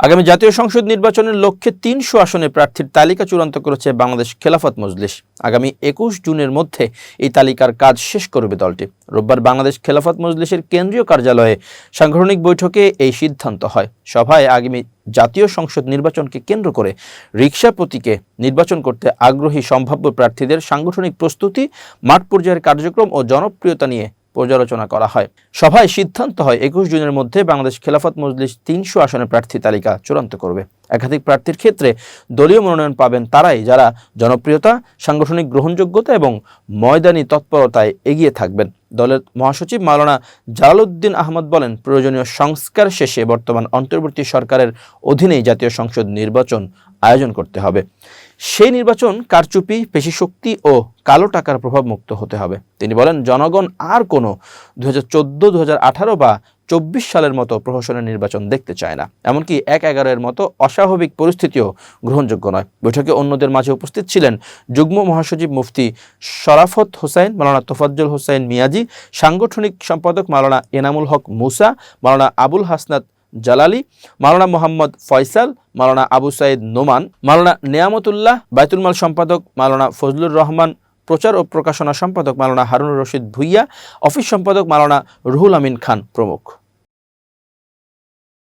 আগামী জাতীয় সংসদ নির্বাচনের লক্ষ্যে তিনশো আসনে প্রার্থীর তালিকা চূড়ান্ত করেছে বাংলাদেশ খেলাফত মজলিস। আগামী একুশ জুনের মধ্যে এই তালিকার কাজ শেষ করবে দলটি। রোববার বাংলাদেশ খেলাফত মজলিসের কেন্দ্রীয় কার্যালয়ে সাংগঠনিক বৈঠকে এই সিদ্ধান্ত হয়। সভায় আগামী জাতীয় সংসদ নির্বাচনকে কেন্দ্র করে রিক্সা প্রতীকে নির্বাচন করতে আগ্রহী সম্ভাব্য প্রার্থীদের সাংগঠনিক প্রস্তুতি, মাঠ পর্যায়ের কার্যক্রম ও জনপ্রিয়তা নিয়ে পর্যালোচনা করা হয়। সভায় সিদ্ধান্ত হয়, একুশ জুনের মধ্যে বাংলাদেশ খেলাফত মজলিস তিনশো আসনের প্রার্থী তালিকা চূড়ান্ত করবে। একাধিক প্রার্থীর ক্ষেত্রে দলীয় মনোনয়ন পাবেন তারাই, যারা জনপ্রিয়তা, সাংগঠনিক গ্রহণযোগ্যতা এবং ময়দানি তৎপরতায় এগিয়ে থাকবেন। দলের মহাসচিব মাওলানা জালালউদ্দিন আহমদ বলেন, প্রয়োজনীয় সংস্কার শেষে বর্তমান অন্তর্বর্তী সরকারের অধীনেই জাতীয় সংসদ নির্বাচন আয়োজন করতে হবে। সেই নির্বাচন কারচুপি, পেশি শক্তি ও কালো টাকার প্রভাব মুক্ত হতে হবে। তিনি বলেন, জনগণ আর কোনো দু হাজার বা চব্বিশ সালের মতো প্রহসনের নির্বাচন দেখতে চায় না। এমনকি এক এগারোর মতো অস্বাভাবিক পরিস্থিতিও গ্রহণযোগ্য নয়। বৈঠকে অন্যদের মাঝে উপস্থিত ছিলেন যুগ্ম মহাসচিব মুফতি শরাফত হোসাইন, মালানা তোফাজ্জল হোসাইন মিয়াজি, সাংগঠনিক সম্পাদক মালানা এনামুল হক মুসা, মালানা আবুল হাসনাত জালালি, মালানা মোহাম্মদ ফয়সাল, মালানা আবু সাইদ নোমান, মালানা নেয়ামতুল্লাহ বাইতুল মাল সম্পাদক, মালানা ফজলুর রহমান প্রচার ও প্রকাশনা সম্পাদক, মালানা হারুন রশিদ ভুইয়া, অফিস সম্পাদক, মালানা রুহুল আমিন খান প্রমুখ।